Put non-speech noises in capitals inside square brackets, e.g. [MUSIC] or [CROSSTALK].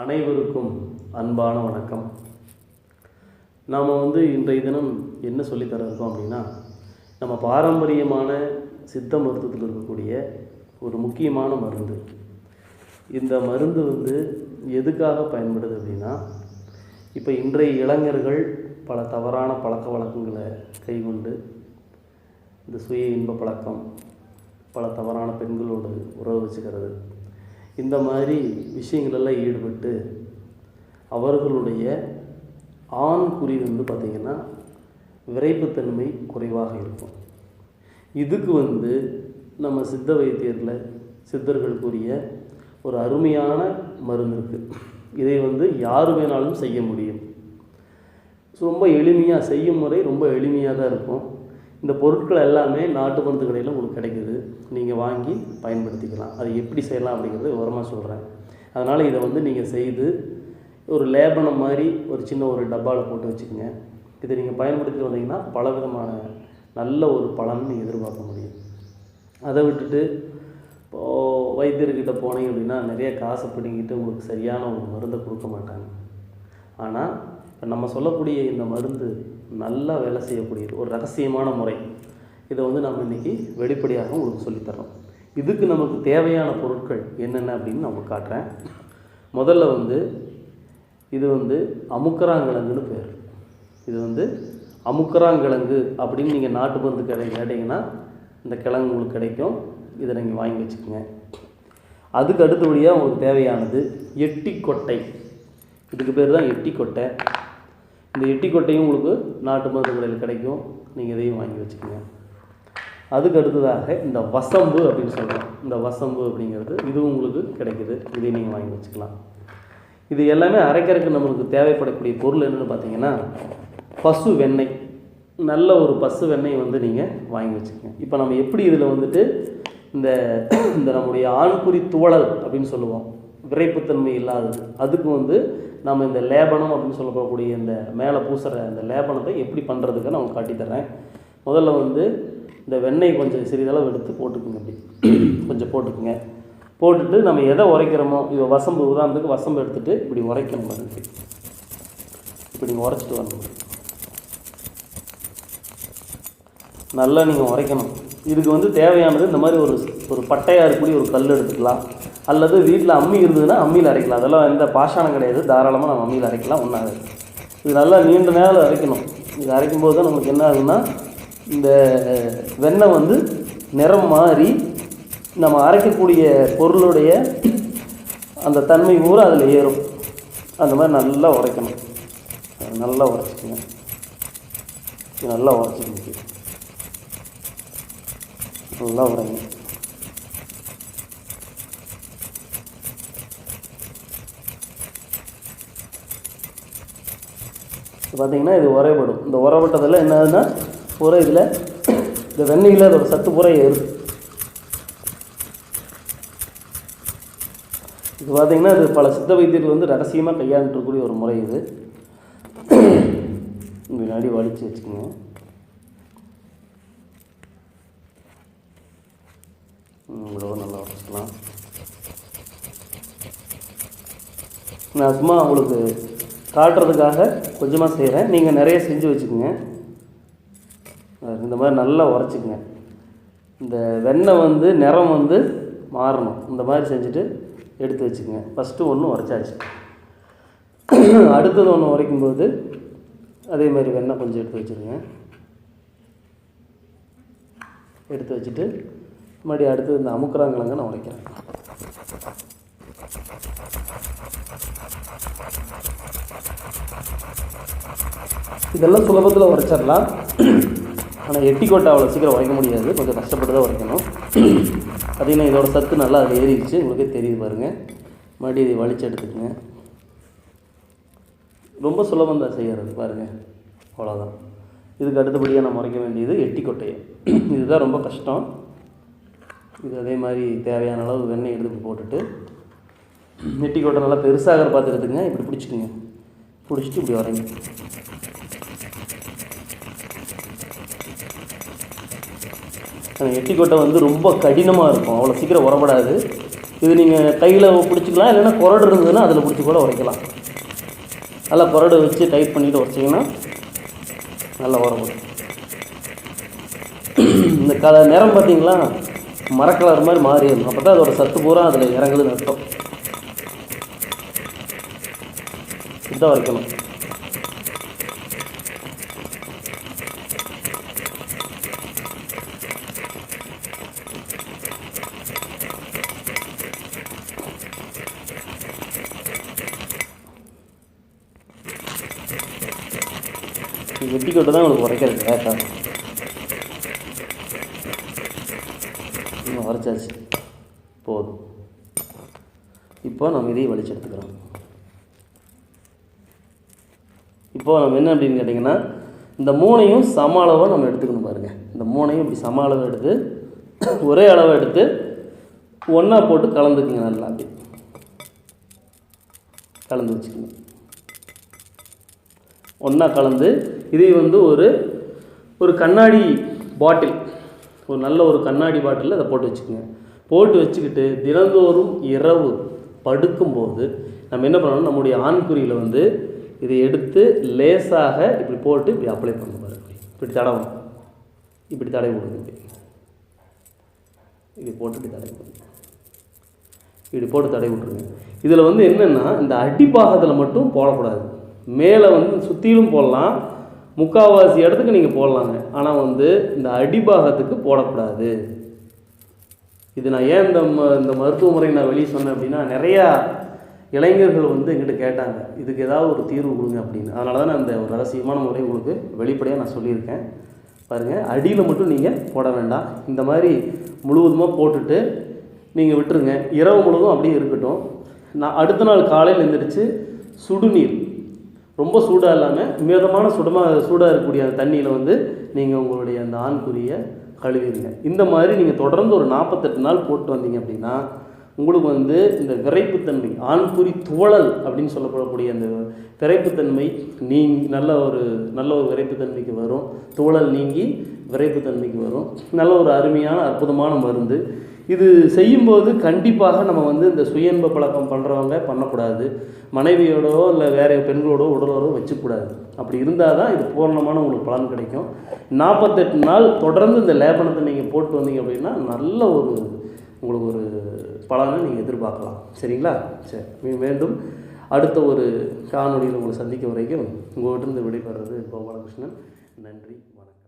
அனைவருக்கும் அன்பான வணக்கம். நாம் வந்து இன்றைய தினம் என்ன சொல்லித்தர இருக்கோம் அப்படின்னா நம்ம பாரம்பரியமான சித்த மருத்துவத்தில் இருக்கக்கூடிய ஒரு முக்கியமான மருந்து. இந்த மருந்து வந்து எதுக்காக பயன்படுது அப்படின்னா இப்போ இன்றைய இளைஞர்கள் பல தவறான பழக்க வழக்கங்களை கைக்கொண்டு இந்த சுய இன்ப பழக்கம் பல தவறான பெண்களோடு உறவு வச்சுக்கிறது இந்த மாதிரி விஷயங்களெல்லாம் ஈடுபட்டு அவர்களுடைய ஆண் குறி வந்து பார்த்திங்கன்னா விரைப்புத்தன்மை குறைவாக இருக்கும். இதுக்கு வந்து நம்ம சித்த வைத்தியரில் சித்தர்கள் கூறிய ஒரு அருமையான மருந்து இருக்குது இதை வந்து யார் வேணாலும் செய்ய முடியும். ரொம்ப எளிமையாக செய்யும் முறை ரொம்ப எளிமையாக தான் இருக்கும். இந்த பொருட்கள் எல்லாமே நாட்டு மருந்து கடையில் உங்களுக்கு கிடைக்குது. நீங்கள் வாங்கி பயன்படுத்திக்கலாம். அது எப்படி செய்யலாம் அப்படிங்கிறது விவரமாக சொல்கிறேன் அதனால் இதை வந்து நீங்கள் செய்து ஒரு லேபனம் மாதிரி ஒரு சின்ன ஒரு டப்பாவில் போட்டு வச்சுக்கோங்க. இதை நீங்கள் பயன்படுத்தி வந்தீங்கன்னா பல விதமான நல்ல ஒரு பலன் எதிர்பார்க்க முடியும். அதை விட்டுட்டு இப்போது வைத்தியர்கிட்ட போனீங்க அப்படின்னா நிறைய காசை பிடிங்கிட்டு உங்களுக்கு சரியான ஒரு மருந்தை கொடுக்க மாட்டாங்க. ஆனால் இப்போ நம்ம சொல்லக்கூடிய இந்த மருந்து நல்லா வேலை செய்யக்கூடியது ஒரு ரகசியமான முறை. இதை வந்து நம்ம இன்றைக்கி வெளிப்படையாக உங்களுக்கு சொல்லித்தரோம் இதுக்கு நமக்கு தேவையான பொருட்கள் என்னென்ன அப்படின்னு நான் உங்களுக்கு காட்டுறேன். முதல்ல வந்து இது வந்து அமுக்கராங்கிழங்குன்னு பேர். இது வந்து அமுக்கராங்கிழங்கு அப்படின்னு நீங்கள் நாட்டு மருந்து கடை கேட்டிங்கன்னா இந்த கிழங்கு உங்களுக்கு கிடைக்கும். இதை நீங்கள் வாங்கி வச்சுக்கோங்க. அதுக்கு அடுத்தபடியாக உங்களுக்கு தேவையானது எட்டி கொட்டை இதுக்கு பேர் தான் எட்டிக்கொட்டை. இந்த எட்டிக்கொட்டையும் உங்களுக்கு நாட்டு மருந்து கடையில் கிடைக்கும். நீங்கள் இதையும் வாங்கி வச்சுக்கோங்க. அதுக்கு அடுத்ததாக இந்த வசம்பு அப்படின்னு சொல்கிறோம் இந்த வசம்பு அப்படிங்கிறது இதுவும் உங்களுக்கு கிடைக்குது. இதையும் நீங்கள் வாங்கி வச்சுக்கலாம். இது எல்லாமே அரைக்கிறதுக்கு நம்மளுக்கு தேவைப்படக்கூடிய பொருள் என்னென்னு பார்த்தீங்கன்னா பசு வெண்ணெய். நல்ல ஒரு பசு வெண்ணெய் வந்து நீங்கள் வாங்கி வச்சுக்கோங்க. இப்போ நம்ம எப்படி இதில் வந்துட்டு இந்த இந்த நம்முடைய ஆண்குறி துவளல் அப்படின்னு சொல்லுவோம். விரைப்புத்தன்மை இல்லாதது. அதுக்கு வந்து நம்ம இந்த லேபனம் அப்படின்னு சொல்லக்கூடிய இந்த மேலே பூசுகிற இந்த லேபனத்தை எப்படி பண்ணுறதுக்கு நான் காட்டித்தரேன் முதல்ல வந்து இந்த வெண்ணெய் கொஞ்சம் சிறிதளவு எடுத்து போட்டுக்குங்க அப்படி [CLEARS THROAT] கொஞ்சம் போட்டுக்குங்க. போட்டுட்டு நம்ம எதை உரைக்கிறோமோ இப்போ வசம்பு உதாரணத்துக்கு வசம்பு எடுத்துகிட்டு இப்படி உரைக்கணும் பாருங்க. இப்படி நீங்கள் உரைச்சிட்டு வரணும். நல்லா நீங்கள் உரைக்கணும். இதுக்கு வந்து தேவையானது இந்த மாதிரி ஒரு ஒரு பட்டையாக இருக்கக்கூடிய ஒரு கல் எடுத்துக்கலாம். அல்லது வீட்டில் அம்மி இருந்ததுன்னா அம்மியில் அரைக்கலாம். அதெல்லாம் எந்த பாஷானம் கிடையாது. தாராளமாக நம்ம அம்மியில் அரைக்கலாம் ஒன்றாது இது நல்லா நீண்ட நேரம் அரைக்கணும். இது அரைக்கும்போது தான் நமக்கு என்ன ஆகுதுன்னா இந்த வெண்ணெய் வந்து நிறம் மாறி நம்ம அரைக்கக்கூடிய பொருளுடைய அந்த தன்மை பூரா அதில் ஏறும். அந்த மாதிரி நல்லா உரைக்கணும் நல்லா உரைச்சிக்கங்க நல்லா உரைச்சிக்கணும் நல்லா உரைங்க பார்த்தீங்கன்னா இது உரைப்படும் இந்த உரப்பட்டதில் என்ன ஆகுதுன்னா பூரா இதில் இந்த வெண்ணெயில் அதோட சத்து பூரா ஏறும். இது பார்த்தீங்கன்னா இது பல சித்த வைத்தியர்கள் வந்து ரகசியமாக கையாண்டுருக்கூடிய ஒரு முறை இது. முன்னாடி வலிச்சு வச்சுக்கோங்க. இவ்வளோ நல்லா வச்சுக்கலாம். நான் சும்மா உங்களுக்கு காட்டுறதுக்காக கொஞ்சமாக செய்கிறேன் நீங்கள் நிறைய செஞ்சு வச்சுக்கோங்க. இந்த மாதிரி நல்லா உரைச்சிக்கங்க. இந்த வெண்ணெய் வந்து நிறம் வந்து மாறணும். இந்த மாதிரி செஞ்சுட்டு எடுத்து வச்சுக்கோங்க. ஃபஸ்ட்டு ஒன்று உரைச்சாச்சு. அடுத்தது ஒன்று உரைக்கும்போது அதே மாதிரி வெண்ணெய் கொஞ்சம் எடுத்து வச்சுருங்க. எடுத்து வச்சுட்டு மறுபடியும் அடுத்தது இந்த அமுக்குறாங்கிழங்க நான் உரைக்கிறேன். இதெல்லாம் சுலபத்தில் உரைச்சிடலாம் ஆனால் எட்டிக்கோட்டை அவ்வளோ சீக்கிரம் உரைக்க முடியாது. கொஞ்சம் கஷ்டப்பட்டு தான் உரைக்கணும் பார்த்திங்கன்னா இதோட சத்து நல்லா அது ஏறிடுச்சு உங்களுக்கே தெரியுது பாருங்கள் மறுபடியும் இதை வலிச்சு எடுத்துக்கோங்க. ரொம்ப சுலபம் தான் செய்கிறது பாருங்கள் அவ்வளோதான் இதுக்கு அடுத்தபடியாக நம்ம உரைக்க வேண்டியது எட்டிக்கொட்டையை. இதுதான் ரொம்ப கஷ்டம். இது அதே மாதிரி தேவையான அளவு வெண்ணெய் எடுத்து போட்டுட்டு எட்டிக்கொட்டை நல்லா பெருசாகிற பார்த்து இப்படி பிடிச்சிக்குங்க. பிடிச்சிட்டு இப்படி வரைங்க அந்த எட்டி கொட்டை வந்து ரொம்ப கடினமாக இருக்கும். அவ்வளோ சீக்கிரம் உரப்படாது இது நீங்கள் கையில் பிடிச்சிக்கலாம் இல்லைன்னா குரடு இருந்ததுன்னா அதில் பிடிச்சி கூட உடைக்கலாம் நல்லா குரடு வச்சு டைட் பண்ணிட்டு உரைச்சிங்கன்னா நல்லா உரப்படும் இந்த கலர் நிறம் பார்த்தீங்களா மரக்கலர் மாதிரி மாறிடும் அப்போ தான் அதோட சத்து பூரா அதில் இறங்குதுன்னு அர்த்தம் இதுதான் வரைக்கணும். வெட்டி கொட்டு தான் உங்களுக்கு உரைக்கிறது கரெக்டாக இன்னும் உரைச்சாச்சு. போதும். இப்போ நம்ம இதையும் வலிச்சு எடுத்துக்கிறோம். இப்போ நம்ம என்ன அப்படின்னு கேட்டிங்கன்னா இந்த மூணையும் சம அளவாக நம்ம எடுத்துக்கணும் பாருங்கள் இந்த மூணையும் இப்படி சம அளவு எடுத்து ஒரே அளவை எடுத்து ஒன்றா போட்டு கலந்துக்குங்க நல்லா அப்படி கலந்து வச்சுக்கோங்க. ஒன்றா கலந்து இதை வந்து ஒரு ஒரு கண்ணாடி பாட்டில். ஒரு நல்ல ஒரு கண்ணாடி பாட்டிலில் அதை போட்டு வச்சுக்கோங்க. போட்டு வச்சுக்கிட்டு தினந்தோறும் இரவு படுக்கும்போது நம்ம என்ன பண்ணணும்? நம்முடைய ஆண்குறியில் வந்து இதை எடுத்து லேசாக இப்படி போட்டு இப்படி அப்ளை பண்ண பாருங்க இப்படி தடவும் இப்படி தடவி கொடுங்க இப்படி. இப்படி போட்டு இப்படி தடவி கொடுங்க இப்படி போட்டு தடவி விட்ருங்க இதில் வந்து என்னென்னா இந்த அடிப்பாகத்தில் மட்டும் போடக்கூடாது. மேலே வந்து சுற்றிலும் போடலாம். முக்கால்வாசி இடத்துக்கு நீங்கள் போடலாங்க. ஆனால் வந்து இந்த அடிபாகத்துக்கு போடக்கூடாது. இது நான் ஏன் இந்த ம இந்த மருத்துவ முறை நான் வெளியே சொன்னேன் அப்படின்னா நிறையா இளைஞர்கள் வந்து எங்கிட்ட கேட்டாங்க இதுக்கு ஏதாவது ஒரு தீர்வு கொடுங்க அப்படின்னு. அதனால தான் நான் இந்த ஒரு ரகசியமான முறை உங்களுக்கு வெளிப்படையாக நான் சொல்லியிருக்கேன். பாருங்கள் அடியில் மட்டும் நீங்கள் போட வேண்டாம். இந்த மாதிரி முழுவதுமாக போட்டுட்டு நீங்கள் விட்டுருங்க. இரவு முழுவதும் அப்படியே இருக்கட்டும். நான் அடுத்த நாள் காலையில் எழுந்திரிச்சு சுடுநீர் ரொம்ப சூடாக இல்லாமல் மிதமான சுடமாக சூடாக இருக்கக்கூடிய அந்த தண்ணியில் வந்து நீங்கள் உங்களுடைய அந்த ஆண்குறியை கழுவிடுங்க. இந்த மாதிரி நீங்கள் தொடர்ந்து ஒரு நாற்பத்தெட்டு நாள் போட்டு வந்தீங்க அப்படின்னா உங்களுக்கு வந்து இந்த விரைப்புத்தன்மை ஆண்குறி துவழல் அப்படின்னு சொல்லப்படக்கூடிய அந்த விரைப்புத்தன்மை நீ நல்ல ஒரு நல்ல ஒரு விரைப்புத்தன்மைக்கு வரும். துவழல் நீங்கி விரைப்புத்தன்மைக்கு வரும். நல்ல ஒரு அருமையான அற்புதமான மருந்து. இது செய்யும்போது கண்டிப்பாக நம்ம வந்து இந்த சுயன்ப பழக்கம் பண்ணுறவங்க பண்ணக்கூடாது. மனைவியோடோ இல்லை வேறு பெண்களோடோ உடலோடோ வச்சுக்கூடாது. அப்படி இருந்தால் தான் இது பூர்ணமான உங்களுக்கு பலன் கிடைக்கும். நாற்பத்தெட்டு நாள் தொடர்ந்து இந்த லேபனத்தை நீங்கள் போட்டு வந்தீங்க அப்படின்னா நல்ல ஒரு உங்களுக்கு ஒரு பலனை நீங்கள் எதிர்பார்க்கலாம். சரிங்களா? சரி. மீண்டும் அடுத்த ஒரு காணொலியில் உங்களை சந்திக்க வரைக்கும் உங்கள்கிட்ட இருந்து விடைபெறது கோபாலகிருஷ்ணன். நன்றி. வணக்கம்.